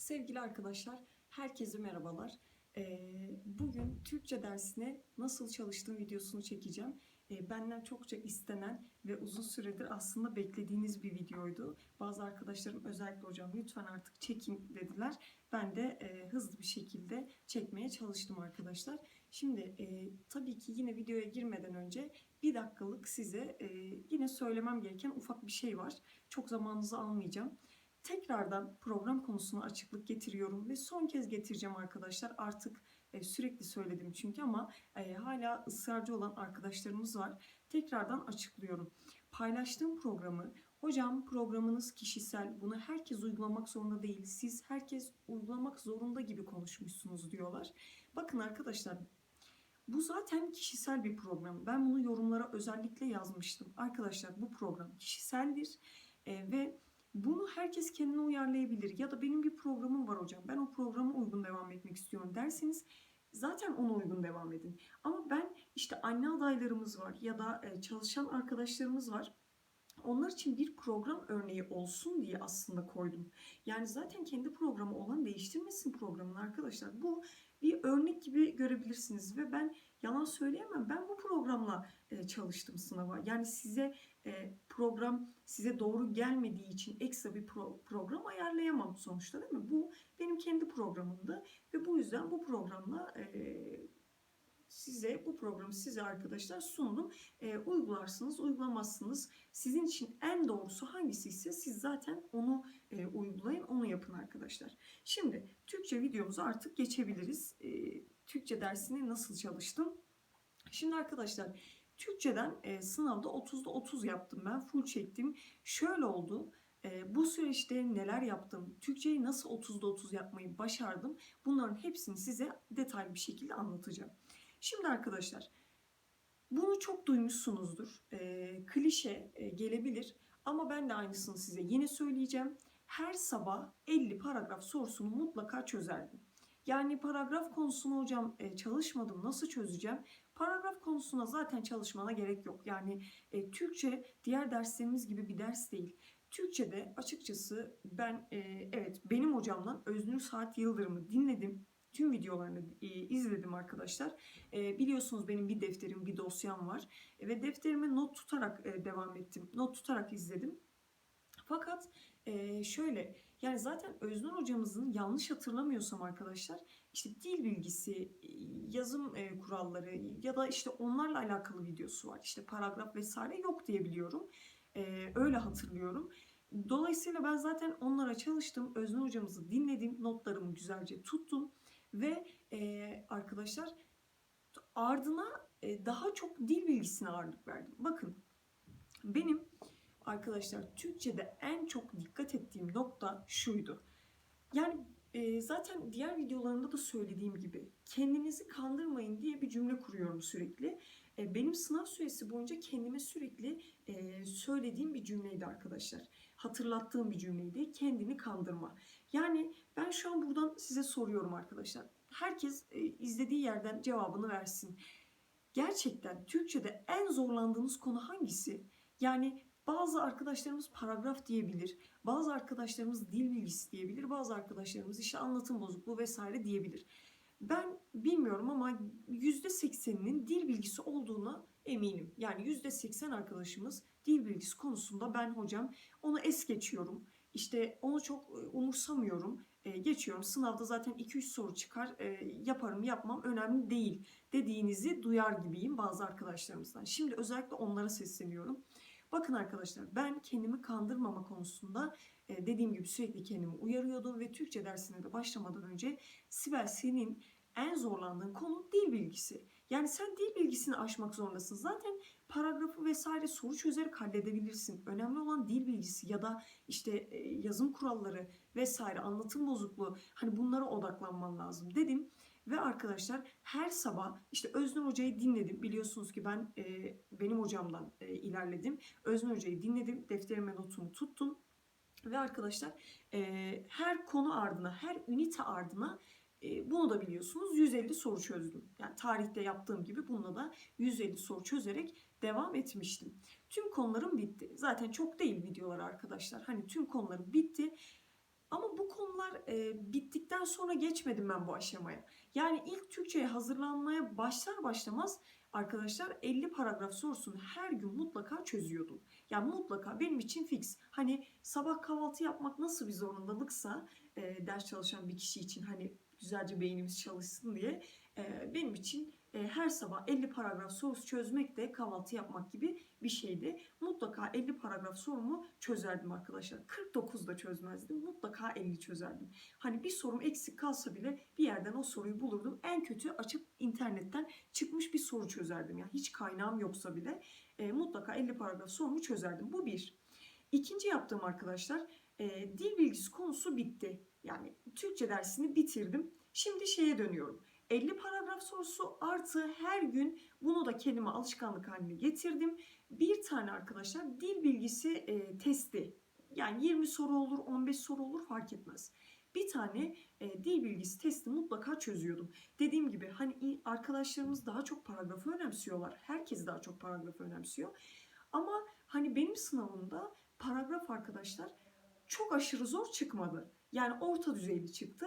Sevgili arkadaşlar, herkese merhabalar. Ee, bugün Türkçe dersine nasıl çalıştığım videosunu çekeceğim. Ee, benden çokça istenen ve uzun süredir aslında beklediğiniz bir videoydu. Bazı arkadaşlarım özellikle hocam lütfen artık çekin dediler. Ben de e, hızlı bir şekilde çekmeye çalıştım arkadaşlar. Şimdi e, tabii ki yine videoya girmeden önce bir dakikalık size e, yine söylemem gereken ufak bir şey var. Çok zamanınızı almayacağım. Tekrardan program konusuna açıklık getiriyorum ve son kez getireceğim arkadaşlar. Artık e, sürekli söyledim çünkü ama e, hala ısrarcı olan arkadaşlarımız var. Tekrardan açıklıyorum. Paylaştığım programı Hocam programınız kişisel, bunu herkes uygulamak zorunda değil. Siz herkes uygulamak zorunda gibi konuşmuşsunuz diyorlar. Bakın arkadaşlar bu zaten kişisel bir program. Ben bunu yorumlara özellikle yazmıştım. Arkadaşlar bu program kişiseldir e, ve bunu herkes kendine uyarlayabilir. Ya da benim bir programım var hocam. Ben o programa uygun devam etmek istiyorum derseniz zaten ona uygun devam edin. Ama ben işte anne adaylarımız var ya da e, çalışan arkadaşlarımız var. Onlar için bir program örneği olsun diye aslında koydum. Yani zaten kendi programı olan değiştirmesin programını arkadaşlar. Bu bir örnek gibi görebilirsiniz ve ben yalan söyleyemem. Ben bu programla e, çalıştım sınava. Yani size e, program size doğru gelmediği için ekstra bir pro- program ayarlayamam sonuçta değil mi? Bu benim kendi programımdı ve bu yüzden bu programla e, size bu programı size arkadaşlar sundum. E, uygularsınız, uygulamazsınız. Sizin için en doğrusu hangisi ise siz zaten onu e, uygulayın, onu yapın arkadaşlar. Şimdi Türkçe videomuza artık geçebiliriz. E, Türkçe dersini nasıl çalıştım? Şimdi arkadaşlar Türkçeden e, sınavda 30'da 30 yaptım ben. Full çektim. Şöyle oldu. E, bu süreçte neler yaptım? Türkçeyi nasıl 30'da 30 yapmayı başardım? Bunların hepsini size detaylı bir şekilde anlatacağım. Şimdi arkadaşlar bunu çok duymuşsunuzdur. E, klişe e, gelebilir ama ben de aynısını size yine söyleyeceğim. Her sabah 50 paragraf sorusunu mutlaka çözerdim. Yani paragraf konusunu hocam çalışmadım nasıl çözeceğim? Paragraf konusuna zaten çalışmana gerek yok. Yani e, Türkçe diğer derslerimiz gibi bir ders değil. Türkçe'de açıkçası ben e, evet benim hocamdan Öznur Saat Yıldırım'ı dinledim. Tüm videolarını e, izledim arkadaşlar. E, biliyorsunuz benim bir defterim, bir dosyam var. E, ve defterime not tutarak e, devam ettim. Not tutarak izledim. Fakat e, şöyle yani zaten Öznur hocamızın yanlış hatırlamıyorsam arkadaşlar işte dil bilgisi, yazım e, kuralları ya da işte onlarla alakalı videosu var. İşte paragraf vesaire yok diye biliyorum. E, öyle hatırlıyorum. Dolayısıyla ben zaten onlara çalıştım. Öznur hocamızı dinledim. Notlarımı güzelce tuttum. Ve e, arkadaşlar ardına e, daha çok dil bilgisine ağırlık verdim. Bakın benim arkadaşlar Türkçe'de en çok dikkat ettiğim nokta şuydu. Yani e, zaten diğer videolarımda da söylediğim gibi kendinizi kandırmayın diye bir cümle kuruyorum sürekli. E, benim sınav süresi boyunca kendime sürekli e, söylediğim bir cümleydi arkadaşlar. Hatırlattığım bir cümleydi. Kendini kandırma. Yani ben şu an buradan size soruyorum arkadaşlar. Herkes e, izlediği yerden cevabını versin. Gerçekten Türkçe'de en zorlandığınız konu hangisi? Yani bazı arkadaşlarımız paragraf diyebilir, bazı arkadaşlarımız dil bilgisi diyebilir, bazı arkadaşlarımız işte anlatım bozukluğu vesaire diyebilir. Ben bilmiyorum ama %80'inin dil bilgisi olduğuna eminim. Yani %80 arkadaşımız dil bilgisi konusunda ben hocam onu es geçiyorum. İşte onu çok umursamıyorum. E, geçiyorum. Sınavda zaten 2-3 soru çıkar. E, yaparım yapmam önemli değil dediğinizi duyar gibiyim bazı arkadaşlarımızdan. Şimdi özellikle onlara sesleniyorum. Bakın arkadaşlar ben kendimi kandırmama konusunda e, dediğim gibi sürekli kendimi uyarıyordum ve Türkçe dersine de başlamadan önce Sibel senin en zorlandığın konu dil bilgisi. Yani sen dil bilgisini aşmak zorundasın. Zaten paragrafı vesaire soru çözerek halledebilirsin. Önemli olan dil bilgisi ya da işte e, yazım kuralları vesaire anlatım bozukluğu hani bunlara odaklanman lazım dedim. Ve arkadaşlar her sabah işte Öznur Hoca'yı dinledim. Biliyorsunuz ki ben e, benim hocamdan e, ilerledim. Öznur Hoca'yı dinledim. Defterime notumu tuttum. Ve arkadaşlar e, her konu ardına, her ünite ardına e, bunu da biliyorsunuz 150 soru çözdüm. Yani tarihte yaptığım gibi bununla da 150 soru çözerek devam etmiştim. Tüm konularım bitti. Zaten çok değil videolar arkadaşlar. Hani tüm konularım bitti. Ama bu konular e, bittikten sonra geçmedim ben bu aşamaya. Yani ilk Türkçe'ye hazırlanmaya başlar başlamaz arkadaşlar 50 paragraf sorusunu her gün mutlaka çözüyordum. Yani mutlaka benim için fix. Hani sabah kahvaltı yapmak nasıl bir zorundalıksa e, ders çalışan bir kişi için hani güzelce beynimiz çalışsın diye e, benim için e, her sabah 50 paragraf sorusu çözmek de kahvaltı yapmak gibi bir şeydi. Mutlaka 50 paragraf sorumu çözerdim arkadaşlar. 49 da çözmezdim. Mutlaka 50 çözerdim. Hani bir sorum eksik kalsa bile bir yerden o soruyu bulurdum. En kötü açıp internetten çıkmış bir soru çözerdim. Yani hiç kaynağım yoksa bile e, mutlaka 50 paragraf sorumu çözerdim. Bu bir. İkinci yaptığım arkadaşlar e, dil bilgisi konusu bitti. Yani Türkçe dersini bitirdim. Şimdi şeye dönüyorum. 50 paragraf sorusu artı her gün bunu da kelime alışkanlık haline getirdim. Bir tane arkadaşlar dil bilgisi e, testi. Yani 20 soru olur, 15 soru olur fark etmez. Bir tane e, dil bilgisi testi mutlaka çözüyordum. Dediğim gibi hani arkadaşlarımız daha çok paragrafı önemsiyorlar. Herkes daha çok paragrafı önemsiyor. Ama hani benim sınavımda paragraf arkadaşlar çok aşırı zor çıkmadı. Yani orta düzeyli çıktı.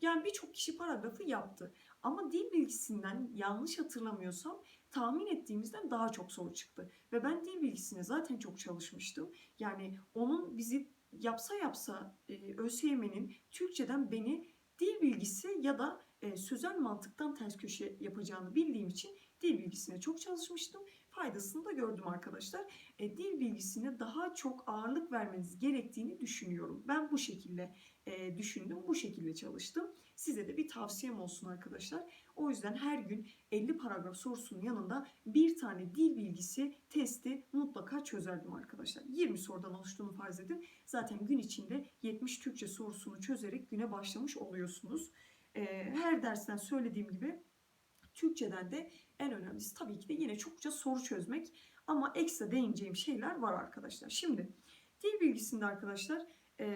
Yani birçok kişi paragrafı yaptı. Ama dil bilgisinden yanlış hatırlamıyorsam tahmin ettiğimizden daha çok soru çıktı. Ve ben dil bilgisine zaten çok çalışmıştım. Yani onun bizi yapsa yapsa e, ÖSYM'nin Türkçeden beni dil bilgisi ya da e, sözel mantıktan ters köşe yapacağını bildiğim için dil bilgisine çok çalışmıştım. Faydasını da gördüm arkadaşlar. E, dil bilgisine daha çok ağırlık vermeniz gerektiğini düşünüyorum. Ben bu şekilde e, düşündüm, bu şekilde çalıştım. Size de bir tavsiyem olsun arkadaşlar. O yüzden her gün 50 paragraf sorusunun yanında bir tane dil bilgisi testi mutlaka çözerdim arkadaşlar. 20 sorudan oluştuğunu farz edin. Zaten gün içinde 70 Türkçe sorusunu çözerek güne başlamış oluyorsunuz. E, her dersten söylediğim gibi Türkçeden de en önemlisi tabii ki de yine çokça soru çözmek. Ama ekstra değineceğim şeyler var arkadaşlar. Şimdi dil bilgisinde arkadaşlar e,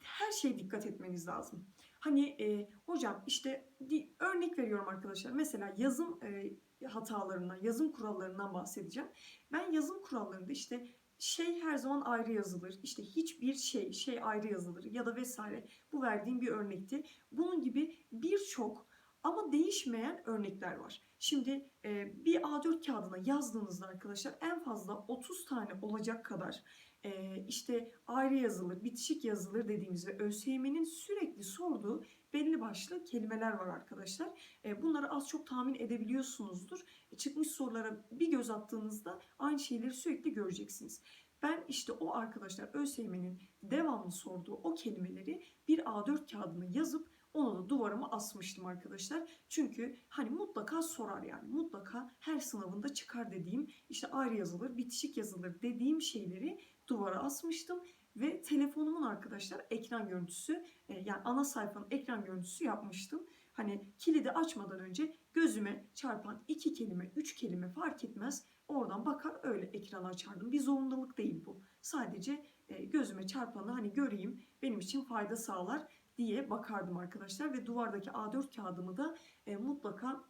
her şeye dikkat etmeniz lazım. Hani e, hocam işte di, örnek veriyorum arkadaşlar. Mesela yazım e, hatalarından, yazım kurallarından bahsedeceğim. Ben yazım kurallarında işte şey her zaman ayrı yazılır. İşte hiçbir şey, şey ayrı yazılır ya da vesaire. Bu verdiğim bir örnekti. Bunun gibi birçok ama değişmeyen örnekler var. Şimdi e, bir A4 kağıdına yazdığınızda arkadaşlar en fazla 30 tane olacak kadar e, işte ayrı yazılır, bitişik yazılır dediğimiz ve ÖSYM'nin sürekli sorduğu belli başlı kelimeler var arkadaşlar. E, bunları az çok tahmin edebiliyorsunuzdur. E, çıkmış sorulara bir göz attığınızda aynı şeyleri sürekli göreceksiniz. Ben işte o arkadaşlar ÖSYM'nin devamlı sorduğu o kelimeleri bir A4 kağıdına yazıp onu da duvarıma asmıştım arkadaşlar. Çünkü hani mutlaka sorar yani. Mutlaka her sınavında çıkar dediğim işte ayrı yazılır, bitişik yazılır dediğim şeyleri duvara asmıştım. Ve telefonumun arkadaşlar ekran görüntüsü e, yani ana sayfanın ekran görüntüsü yapmıştım. Hani kilidi açmadan önce gözüme çarpan iki kelime, üç kelime fark etmez. Oradan bakar öyle ekranı açardım. Bir zorundalık değil bu. Sadece e, gözüme çarpanı hani göreyim benim için fayda sağlar diye bakardım arkadaşlar ve duvardaki A4 kağıdımı da e, mutlaka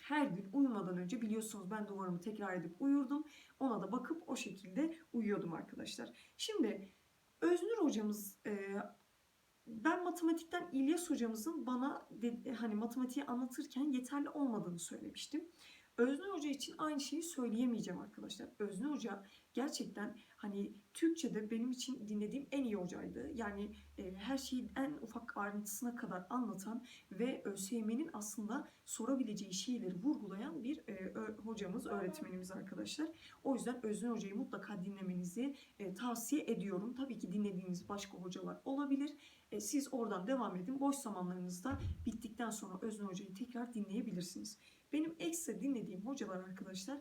her gün uyumadan önce biliyorsunuz ben duvarımı tekrar edip uyurdum. Ona da bakıp o şekilde uyuyordum arkadaşlar. Şimdi Öznur hocamız e, ben matematikten İlyas hocamızın bana de, hani matematiği anlatırken yeterli olmadığını söylemiştim. Öznur Hoca için aynı şeyi söyleyemeyeceğim arkadaşlar. Öznur Hoca gerçekten hani Türkçe'de benim için dinlediğim en iyi hocaydı. Yani e, her şeyin en ufak ayrıntısına kadar anlatan ve ÖSYM'nin aslında sorabileceği şeyleri vurgulayan bir e, hocamız, öğretmenimiz arkadaşlar. O yüzden Öznur Hoca'yı mutlaka dinlemenizi e, tavsiye ediyorum. Tabii ki dinlediğiniz başka hocalar olabilir. E, siz oradan devam edin. Boş zamanlarınızda bittikten sonra Öznur Hoca'yı tekrar dinleyebilirsiniz. Benim ekstra dinlediğim hocalar arkadaşlar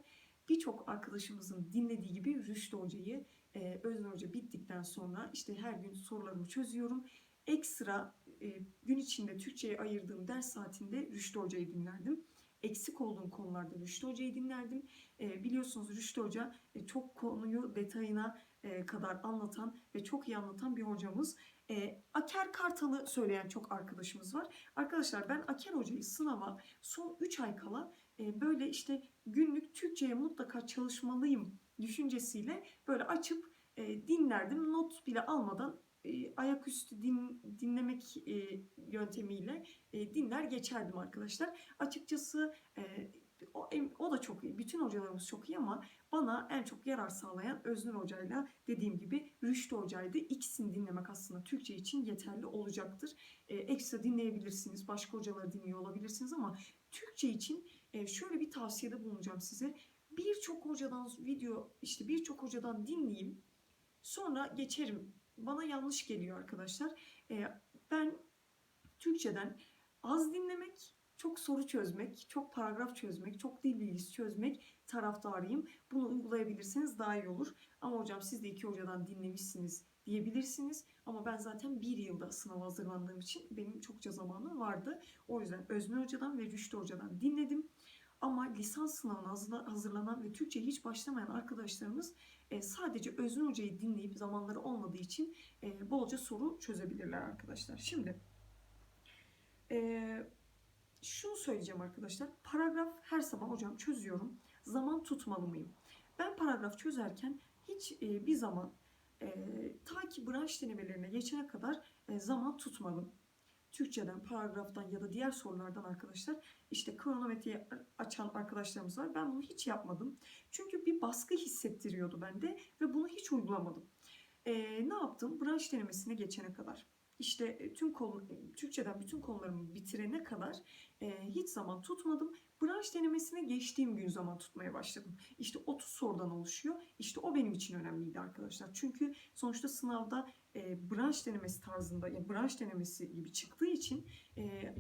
birçok arkadaşımızın dinlediği gibi Rüştü Hoca'yı e, Öznur Hoca bittikten sonra işte her gün sorularımı çözüyorum. Ekstra e, gün içinde Türkçe'ye ayırdığım ders saatinde Rüştü Hoca'yı dinlerdim. Eksik olduğum konularda Rüştü Hoca'yı dinlerdim. E, biliyorsunuz Rüştü Hoca e, çok konuyu detayına e, kadar anlatan ve çok iyi anlatan bir hocamız. E, Aker Kartal'ı söyleyen çok arkadaşımız var. Arkadaşlar ben Aker Hoca'yı sınava son 3 ay kala e, böyle işte günlük Türkçe'ye mutlaka çalışmalıyım düşüncesiyle böyle açıp e, dinlerdim. Not bile almadan e, ayaküstü din, dinlemek e, yöntemiyle e, dinler geçerdim arkadaşlar. Açıkçası e, o, o da çok iyi. Bütün hocalarımız çok iyi ama bana en çok yarar sağlayan Öznur Hoca'yla dediğim gibi Rüştü Hoca'ydı. İkisini dinlemek aslında Türkçe için yeterli olacaktır. E, ekstra dinleyebilirsiniz. Başka hocaları dinliyor olabilirsiniz ama Türkçe için e, şöyle bir tavsiyede bulunacağım size. Birçok hocadan video işte birçok hocadan dinleyeyim. Sonra geçerim. Bana yanlış geliyor arkadaşlar. E, ben Türkçeden az dinlemek, çok soru çözmek, çok paragraf çözmek, çok dil bilgisi çözmek taraftarıyım. Bunu uygulayabilirseniz daha iyi olur. Ama hocam siz de iki hocadan dinlemişsiniz diyebilirsiniz. Ama ben zaten bir yılda sınava hazırlandığım için benim çokça zamanım vardı. O yüzden Özne Hoca'dan ve Rüştü Hoca'dan dinledim. Ama lisans sınavına hazırla- hazırlanan ve Türkçe hiç başlamayan arkadaşlarımız e, sadece Özne Hoca'yı dinleyip zamanları olmadığı için e, bolca soru çözebilirler arkadaşlar. Şimdi e, şunu söyleyeceğim arkadaşlar. Paragraf her zaman hocam çözüyorum. Zaman tutmalı mıyım? Ben paragraf çözerken hiç e, bir zaman e, ta ki branş denemelerine geçene kadar e, zaman tutmadım. Türkçeden, paragraftan ya da diğer sorulardan arkadaşlar işte kronometreyi açan arkadaşlarımız var. Ben bunu hiç yapmadım. Çünkü bir baskı hissettiriyordu bende ve bunu hiç uygulamadım. E, ne yaptım? Branş denemesine geçene kadar. İşte e, tüm konu, e, Türkçeden bütün konularımı bitirene kadar e, hiç zaman tutmadım. Branş denemesine geçtiğim gün zaman tutmaya başladım. İşte 30 sorudan oluşuyor. İşte o benim için önemliydi arkadaşlar. Çünkü sonuçta sınavda e, branş denemesi tarzında, ya branş denemesi gibi çıktığı için e,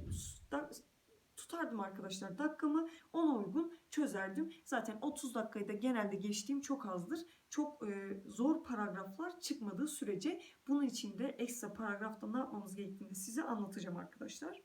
tutardım arkadaşlar dakikamı ona uygun çözerdim. Zaten 30 dakikayı da genelde geçtiğim çok azdır. Çok e, zor paragraflar çıkmadığı sürece bunun için de ekstra paragrafta ne yapmamız gerektiğini size anlatacağım arkadaşlar.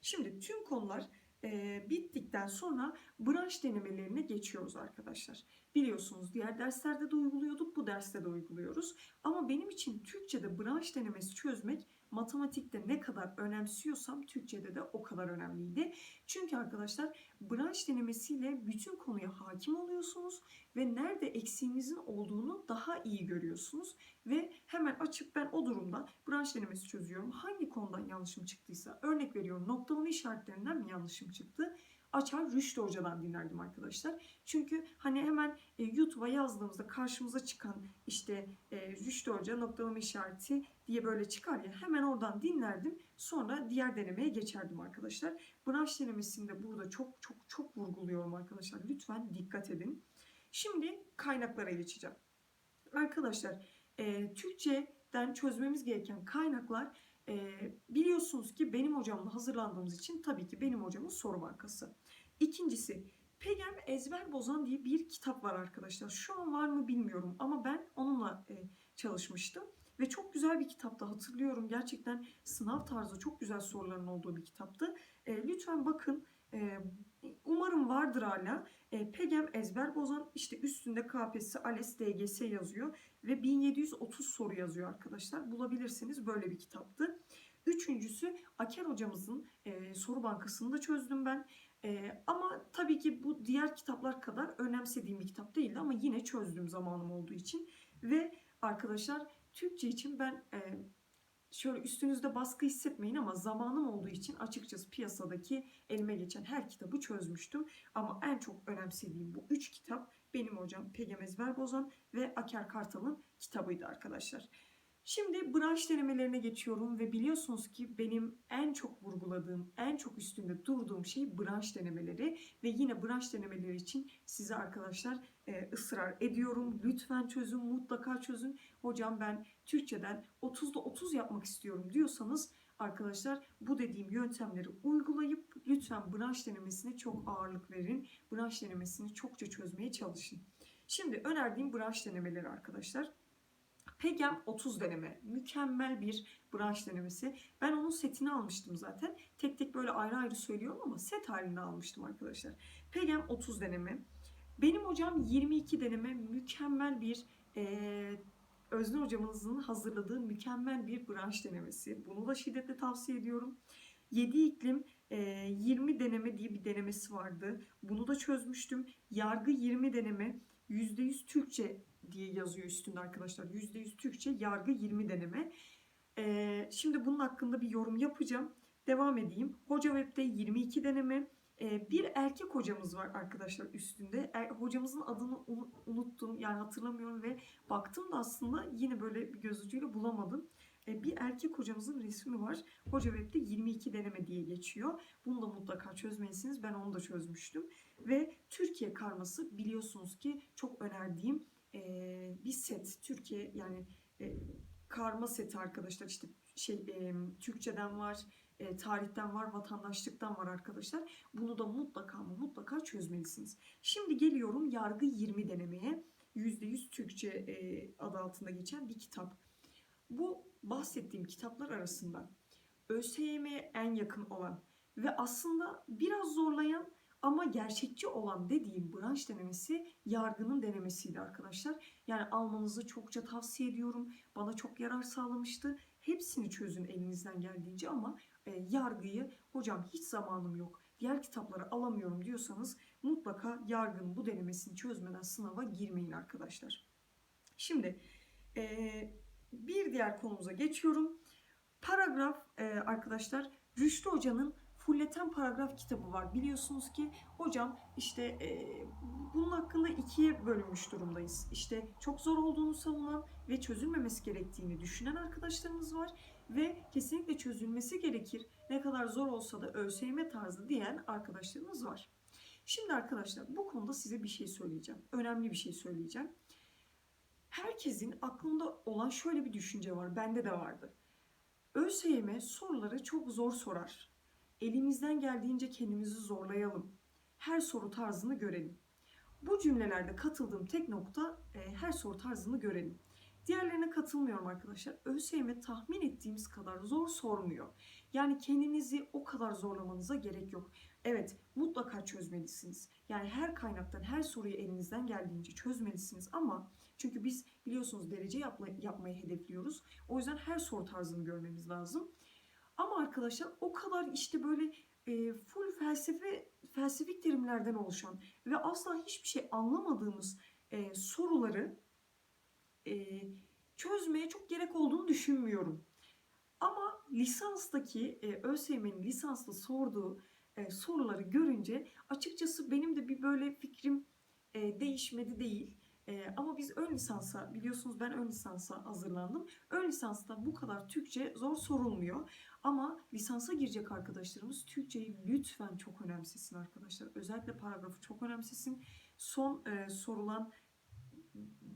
Şimdi tüm konular e, bittikten sonra branş denemelerine geçiyoruz arkadaşlar. Biliyorsunuz diğer derslerde de uyguluyorduk, bu derste de uyguluyoruz. Ama benim için Türkçe'de branş denemesi çözmek matematikte ne kadar önemsiyorsam Türkçe'de de o kadar önemliydi. Çünkü arkadaşlar branş denemesiyle bütün konuya hakim oluyorsunuz ve nerede eksiğinizin olduğunu daha iyi görüyorsunuz. Ve hemen açıp ben o durumda branş denemesi çözüyorum. Hangi konudan yanlışım çıktıysa örnek veriyorum noktalama işaretlerinden mi yanlışım çıktı? Açar Rüştü Hoca'dan dinlerdim arkadaşlar. Çünkü hani hemen e, YouTube'a yazdığımızda karşımıza çıkan işte e, Rüştü Hoca noktalama işareti diye böyle çıkar ya hemen oradan dinlerdim. Sonra diğer denemeye geçerdim arkadaşlar. Branş denemesinde burada çok çok çok vurguluyorum arkadaşlar. Lütfen dikkat edin. Şimdi kaynaklara geçeceğim. Arkadaşlar e, Türkçeden çözmemiz gereken kaynaklar e, biliyorsunuz ki benim hocamla hazırlandığımız için tabii ki benim hocamın soru bankası. İkincisi Pegem Ezber Bozan diye bir kitap var arkadaşlar. Şu an var mı bilmiyorum ama ben onunla e, çalışmıştım. Ve çok güzel bir kitaptı hatırlıyorum. Gerçekten sınav tarzı çok güzel soruların olduğu bir kitaptı. E, lütfen bakın. E, umarım vardır hala. E, Pegem Ezber Bozan işte üstünde KPSS, ALES, DGS yazıyor. Ve 1730 soru yazıyor arkadaşlar. Bulabilirsiniz böyle bir kitaptı. Üçüncüsü Aker hocamızın e, soru bankasını da çözdüm ben. E, ama tabii ki bu diğer kitaplar kadar önemsediğim bir kitap değildi ama yine çözdüm zamanım olduğu için. Ve arkadaşlar Türkçe için ben e, şöyle üstünüzde baskı hissetmeyin ama zamanım olduğu için açıkçası piyasadaki elime geçen her kitabı çözmüştüm. Ama en çok önemsediğim bu üç kitap benim hocam Pegem Ezber Bozan ve Aker Kartal'ın kitabıydı arkadaşlar. Şimdi branş denemelerine geçiyorum ve biliyorsunuz ki benim en çok vurguladığım, en çok üstünde durduğum şey branş denemeleri ve yine branş denemeleri için size arkadaşlar e, ısrar ediyorum. Lütfen çözün, mutlaka çözün. Hocam ben Türkçeden 30'da 30 yapmak istiyorum diyorsanız arkadaşlar bu dediğim yöntemleri uygulayıp lütfen branş denemesine çok ağırlık verin. Branş denemesini çokça çözmeye çalışın. Şimdi önerdiğim branş denemeleri arkadaşlar. Pegem 30 deneme. Mükemmel bir branş denemesi. Ben onun setini almıştım zaten. Tek tek böyle ayrı ayrı söylüyorum ama set halinde almıştım arkadaşlar. Pegem 30 deneme. Benim hocam 22 deneme mükemmel bir e, Özne hocamızın hazırladığı mükemmel bir branş denemesi. Bunu da şiddetle tavsiye ediyorum. 7 iklim e, 20 deneme diye bir denemesi vardı. Bunu da çözmüştüm. Yargı 20 deneme. %100 Türkçe diye yazıyor üstünde arkadaşlar. %100 Türkçe yargı 20 deneme. Ee, şimdi bunun hakkında bir yorum yapacağım. Devam edeyim. Hoca Web'de 22 deneme. Ee, bir erkek hocamız var arkadaşlar üstünde. Er, hocamızın adını unu- unuttum yani hatırlamıyorum ve baktım da aslında yine böyle bir göz ucuyla bulamadım. Ee, bir erkek hocamızın resmi var. Hoca Web'de 22 deneme diye geçiyor. Bunu da mutlaka çözmelisiniz. Ben onu da çözmüştüm. Ve Türkiye karması biliyorsunuz ki çok önerdiğim eee, bir set. Türkiye yani e, karma seti arkadaşlar. İşte şey e, Türkçeden var, e, tarihten var, vatandaşlıktan var arkadaşlar. Bunu da mutlaka ama mutlaka çözmelisiniz. Şimdi geliyorum yargı 20 denemeye. %100 Türkçe e, adı altında geçen bir kitap. Bu bahsettiğim kitaplar arasında ÖSYM'ye en yakın olan ve aslında biraz zorlayan ama gerçekçi olan dediğim branş denemesi yargının denemesiydi arkadaşlar. Yani almanızı çokça tavsiye ediyorum. Bana çok yarar sağlamıştı. Hepsini çözün elinizden geldiğince ama e, yargıyı hocam hiç zamanım yok. Diğer kitapları alamıyorum diyorsanız mutlaka yargının bu denemesini çözmeden sınava girmeyin arkadaşlar. Şimdi e, bir diğer konumuza geçiyorum. Paragraf e, arkadaşlar Rüştü Hoca'nın Fulleten Paragraf kitabı var. Biliyorsunuz ki hocam işte e, bunun hakkında ikiye bölünmüş durumdayız. İşte çok zor olduğunu savunan ve çözülmemesi gerektiğini düşünen arkadaşlarımız var. Ve kesinlikle çözülmesi gerekir. Ne kadar zor olsa da ÖSYM tarzı diyen arkadaşlarımız var. Şimdi arkadaşlar bu konuda size bir şey söyleyeceğim. Önemli bir şey söyleyeceğim. Herkesin aklında olan şöyle bir düşünce var. Bende de vardı. ÖSYM soruları çok zor sorar. Elimizden geldiğince kendimizi zorlayalım. Her soru tarzını görelim. Bu cümlelerde katıldığım tek nokta e, her soru tarzını görelim. Diğerlerine katılmıyorum arkadaşlar. ÖSYM tahmin ettiğimiz kadar zor sormuyor. Yani kendinizi o kadar zorlamanıza gerek yok. Evet mutlaka çözmelisiniz. Yani her kaynaktan her soruyu elinizden geldiğince çözmelisiniz ama çünkü biz biliyorsunuz derece yapma, yapmayı hedefliyoruz. O yüzden her soru tarzını görmemiz lazım. Ama arkadaşlar o kadar işte böyle e, full felsefe felsefik terimlerden oluşan ve asla hiçbir şey anlamadığımız e, soruları e, çözmeye çok gerek olduğunu düşünmüyorum. Ama lisanstaki e, ÖSYM'nin lisanslı sorduğu e, soruları görünce açıkçası benim de bir böyle fikrim e, değişmedi değil. E, ama biz ön lisansa biliyorsunuz ben ön lisansa hazırlandım. Ön lisansta bu kadar Türkçe zor sorulmuyor. Ama lisansa girecek arkadaşlarımız Türkçeyi lütfen çok önemsesin arkadaşlar. Özellikle paragrafı çok önemsesin. Son e, sorulan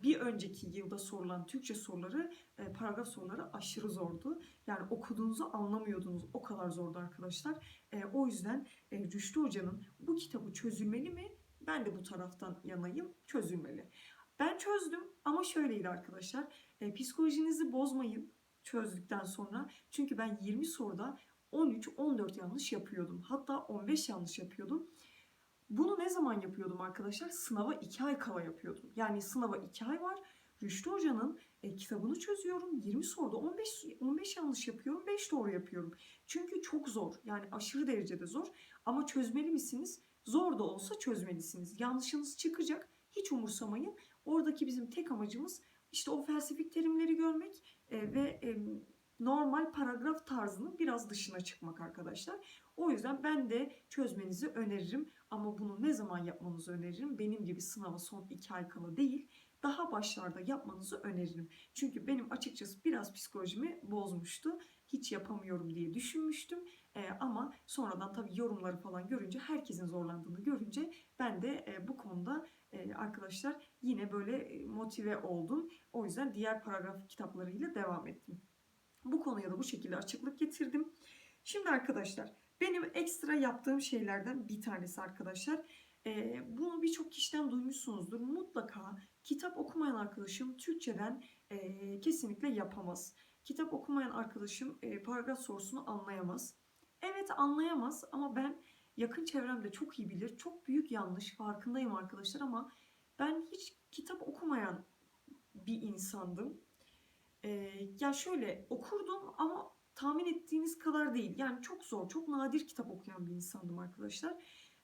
bir önceki yılda sorulan Türkçe soruları, e, paragraf soruları aşırı zordu. Yani okuduğunuzu anlamıyordunuz. O kadar zordu arkadaşlar. E, o yüzden e, Rüştü Hoca'nın bu kitabı çözülmeli mi? Ben de bu taraftan yanayım. Çözülmeli. Ben çözdüm ama şöyleydi arkadaşlar. Psikolojinizi bozmayın çözdükten sonra. Çünkü ben 20 soruda 13-14 yanlış yapıyordum. Hatta 15 yanlış yapıyordum. Bunu ne zaman yapıyordum arkadaşlar? Sınava 2 ay kala yapıyordum. Yani sınava 2 ay var. Rüştü Hoca'nın e, kitabını çözüyorum. 20 soruda 15 15 yanlış yapıyorum, 5 doğru yapıyorum. Çünkü çok zor. Yani aşırı derecede zor. Ama çözmeli misiniz? Zor da olsa çözmelisiniz. Yanlışınız çıkacak. Hiç umursamayın. Oradaki bizim tek amacımız işte o felsefik terimleri görmek e, ve e, normal paragraf tarzının biraz dışına çıkmak arkadaşlar. O yüzden ben de çözmenizi öneririm. Ama bunu ne zaman yapmanızı öneririm? Benim gibi sınava son 2 ay kala değil, daha başlarda yapmanızı öneririm. Çünkü benim açıkçası biraz psikolojimi bozmuştu. Hiç yapamıyorum diye düşünmüştüm. Ee, ama sonradan tabii yorumları falan görünce, herkesin zorlandığını görünce ben de e, bu konuda e, arkadaşlar yine böyle e, motive oldum. O yüzden diğer paragraf kitaplarıyla devam ettim. Bu konuya da bu şekilde açıklık getirdim. Şimdi arkadaşlar benim ekstra yaptığım şeylerden bir tanesi arkadaşlar. Ee, bunu birçok kişiden duymuşsunuzdur. Mutlaka kitap okumayan arkadaşım Türkçeden e, kesinlikle yapamaz. Kitap okumayan arkadaşım e, paragraf sorusunu anlayamaz. Evet anlayamaz ama ben yakın çevremde çok iyi bilir. Çok büyük yanlış farkındayım arkadaşlar ama ben hiç kitap okumayan bir insandım. Ee, ya şöyle okurdum ama tahmin ettiğiniz kadar değil. Yani çok zor, çok nadir kitap okuyan bir insandım arkadaşlar.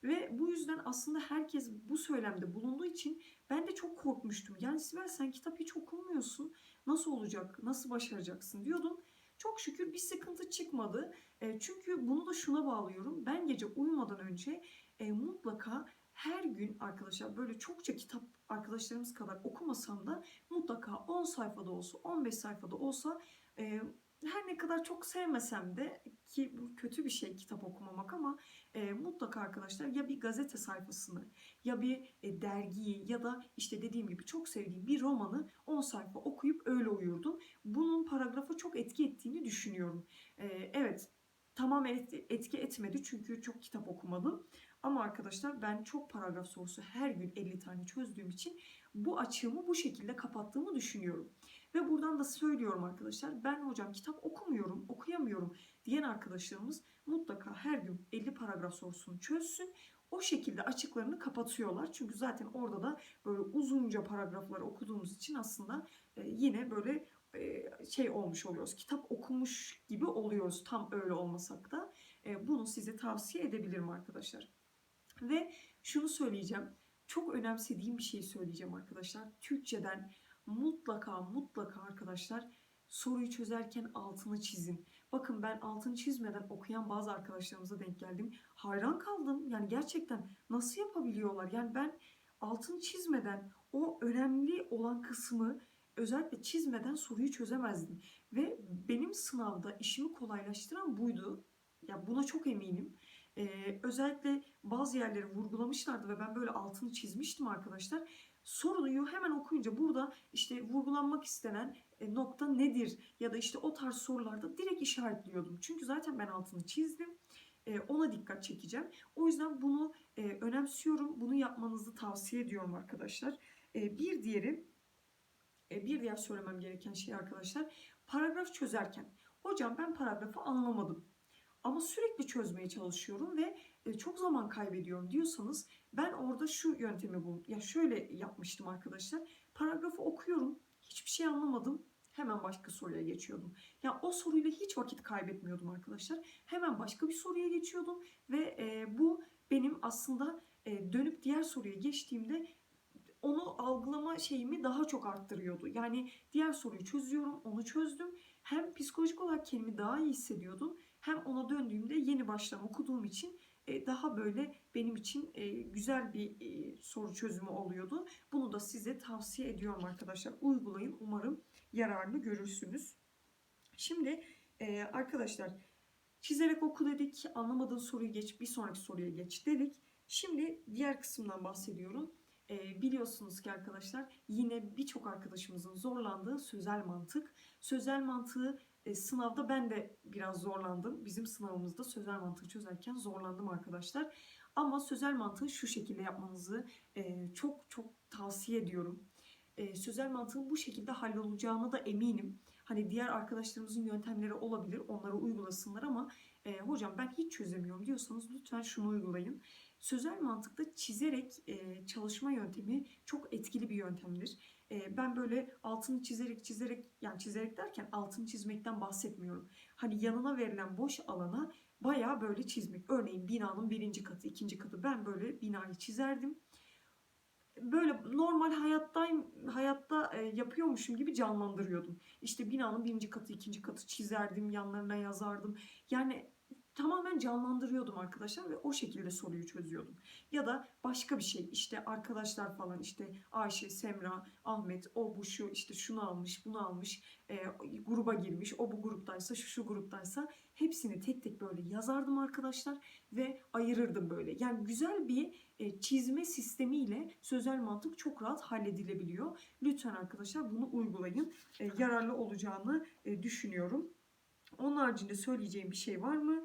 Ve bu yüzden aslında herkes bu söylemde bulunduğu için ben de çok korkmuştum. Yani Sibel sen kitap hiç okumuyorsun. Nasıl olacak? Nasıl başaracaksın diyordum. Çok şükür bir sıkıntı çıkmadı. E, çünkü bunu da şuna bağlıyorum. Ben gece uyumadan önce e, mutlaka her gün arkadaşlar böyle çokça kitap arkadaşlarımız kadar okumasam da mutlaka 10 sayfada olsa 15 sayfada olsa e, her ne kadar çok sevmesem de ki bu kötü bir şey kitap okumamak ama e, mutlaka arkadaşlar ya bir gazete sayfasını ya bir e, dergiyi ya da işte dediğim gibi çok sevdiğim bir romanı 10 sayfa okuyup öyle uyurdum. Bunun paragrafa çok etki ettiğini düşünüyorum. E, evet etki, etki etmedi çünkü çok kitap okumadım. Ama arkadaşlar ben çok paragraf sorusu her gün 50 tane çözdüğüm için bu açığımı bu şekilde kapattığımı düşünüyorum. Ve buradan da söylüyorum arkadaşlar ben hocam kitap okumuyorum, okuyamıyorum diyen arkadaşlarımız mutlaka her gün 50 paragraf sorusunu çözsün. O şekilde açıklarını kapatıyorlar. Çünkü zaten orada da böyle uzunca paragrafları okuduğumuz için aslında e, yine böyle e, şey olmuş oluyoruz. Kitap okumuş gibi oluyoruz tam öyle olmasak da. E, bunu size tavsiye edebilirim arkadaşlar. Ve şunu söyleyeceğim. Çok önemsediğim bir şey söyleyeceğim arkadaşlar. Türkçeden mutlaka mutlaka arkadaşlar soruyu çözerken altını çizin. Bakın ben altını çizmeden okuyan bazı arkadaşlarımıza denk geldim. Hayran kaldım. Yani gerçekten nasıl yapabiliyorlar? Yani ben altını çizmeden o önemli olan kısmı özellikle çizmeden soruyu çözemezdim. Ve benim sınavda işimi kolaylaştıran buydu. Ya buna çok eminim. Ee, özellikle bazı yerleri vurgulamışlardı ve ben böyle altını çizmiştim arkadaşlar. Soruyu hemen okuyunca burada işte vurgulanmak istenen e, nokta nedir ya da işte o tarz sorularda direkt işaretliyordum. Çünkü zaten ben altını çizdim. E, ona dikkat çekeceğim. O yüzden bunu e, önemsiyorum. Bunu yapmanızı tavsiye ediyorum arkadaşlar. Bir diğeri bir diğer söylemem gereken şey arkadaşlar paragraf çözerken hocam ben paragrafı anlamadım ama sürekli çözmeye çalışıyorum ve çok zaman kaybediyorum diyorsanız ben orada şu yöntemi buldum. Ya şöyle yapmıştım arkadaşlar. Paragrafı okuyorum. Hiçbir şey anlamadım. Hemen başka soruya geçiyordum. Ya o soruyla hiç vakit kaybetmiyordum arkadaşlar. Hemen başka bir soruya geçiyordum ve e, bu benim aslında e, dönüp diğer soruya geçtiğimde onu algılama şeyimi daha çok arttırıyordu. Yani diğer soruyu çözüyorum, onu çözdüm. Hem psikolojik olarak kendimi daha iyi hissediyordum. Hem ona döndüğümde yeni baştan okuduğum için e, daha böyle benim için e, güzel bir e, soru çözümü oluyordu. Bunu da size tavsiye ediyorum arkadaşlar. Uygulayın. Umarım yararlı görürsünüz. Şimdi arkadaşlar çizerek oku dedik. Anlamadığın soruyu geç, bir sonraki soruya geç dedik. Şimdi diğer kısımdan bahsediyorum. biliyorsunuz ki arkadaşlar yine birçok arkadaşımızın zorlandığı sözel mantık. Sözel mantığı e, sınavda ben de biraz zorlandım. Bizim sınavımızda sözel mantığı çözerken zorlandım arkadaşlar. Ama sözel mantığı şu şekilde yapmanızı e, çok çok tavsiye ediyorum. E, sözel mantığın bu şekilde hallolacağına da eminim. Hani diğer arkadaşlarımızın yöntemleri olabilir. Onları uygulasınlar ama e, hocam ben hiç çözemiyorum diyorsanız lütfen şunu uygulayın. Sözel mantıkta çizerek e, çalışma yöntemi çok etkili bir yöntemdir. Ben böyle altını çizerek çizerek yani çizerek derken altını çizmekten bahsetmiyorum. Hani yanına verilen boş alana baya böyle çizmek. Örneğin binanın birinci katı, ikinci katı ben böyle binayı çizerdim. Böyle normal hayattayım, hayatta yapıyormuşum gibi canlandırıyordum. İşte binanın birinci katı, ikinci katı çizerdim, yanlarına yazardım. Yani tamamen canlandırıyordum arkadaşlar ve o şekilde soruyu çözüyordum. Ya da başka bir şey işte arkadaşlar falan işte Ayşe, Semra, Ahmet o bu şu işte şunu almış bunu almış e, gruba girmiş o bu gruptaysa şu şu gruptaysa hepsini tek tek böyle yazardım arkadaşlar ve ayırırdım böyle. Yani güzel bir e, çizme sistemiyle sözel mantık çok rahat halledilebiliyor. Lütfen arkadaşlar bunu uygulayın. E, yararlı olacağını e, düşünüyorum. Onun haricinde söyleyeceğim bir şey var mı?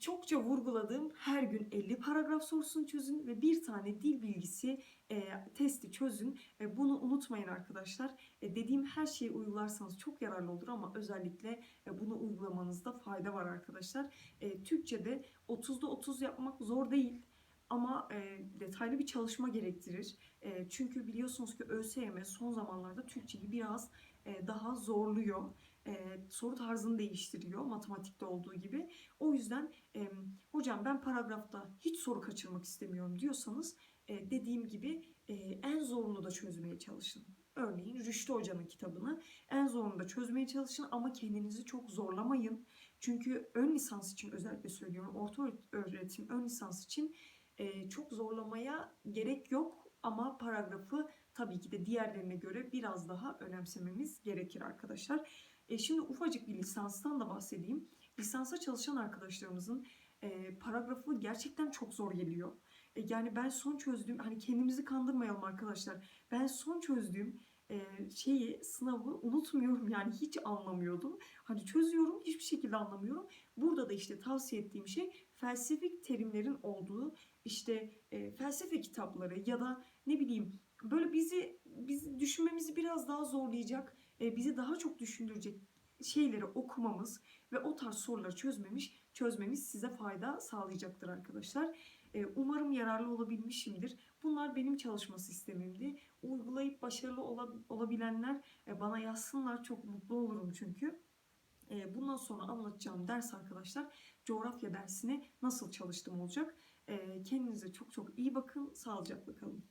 Çokça vurguladığım her gün 50 paragraf sorusunu çözün ve bir tane dil bilgisi e, testi çözün. E, bunu unutmayın arkadaşlar. E, dediğim her şeyi uygularsanız çok yararlı olur ama özellikle e, bunu uygulamanızda fayda var arkadaşlar. E, Türkçe'de 30'da 30 yapmak zor değil. ama e, detaylı bir çalışma gerektirir. E, çünkü biliyorsunuz ki ÖSYM son zamanlarda Türkçeyi biraz e, daha zorluyor. E, soru tarzını değiştiriyor matematikte olduğu gibi. O yüzden e, hocam ben paragrafta hiç soru kaçırmak istemiyorum diyorsanız e, dediğim gibi e, en zorunu da çözmeye çalışın. Örneğin Rüştü Hoca'nın kitabını en zorunu da çözmeye çalışın ama kendinizi çok zorlamayın. Çünkü ön lisans için özellikle söylüyorum. Orta öğretim ön lisans için e, çok zorlamaya gerek yok ama paragrafı tabii ki de diğerlerine göre biraz daha önemsememiz gerekir arkadaşlar. E, şimdi ufacık bir lisanstan da bahsedeyim. Lisansa çalışan arkadaşlarımızın e, paragrafı gerçekten çok zor geliyor. E, yani ben son çözdüğüm, hani kendimizi kandırmayalım arkadaşlar. Ben son çözdüğüm e, şeyi, sınavı unutmuyorum yani hiç anlamıyordum. Hani çözüyorum hiçbir şekilde anlamıyorum. Burada da işte tavsiye ettiğim şey felsefik terimlerin olduğu işte e, felsefe kitapları ya da ne bileyim böyle bizi bizi düşünmemizi biraz daha zorlayacak, bizi daha çok düşündürecek şeyleri okumamız ve o tarz soruları çözmemiş çözmemiz size fayda sağlayacaktır arkadaşlar. E, umarım yararlı olabilmişimdir. Bunlar benim çalışma sistemimdi. Uygulayıp başarılı ola- olabilenler e, bana yazsınlar. Çok mutlu olurum çünkü. E, Bundan sonra anlatacağım ders arkadaşlar coğrafya dersine nasıl çalıştım olacak. E, Kendinize çok çok iyi bakın. Sağlıcakla kalın.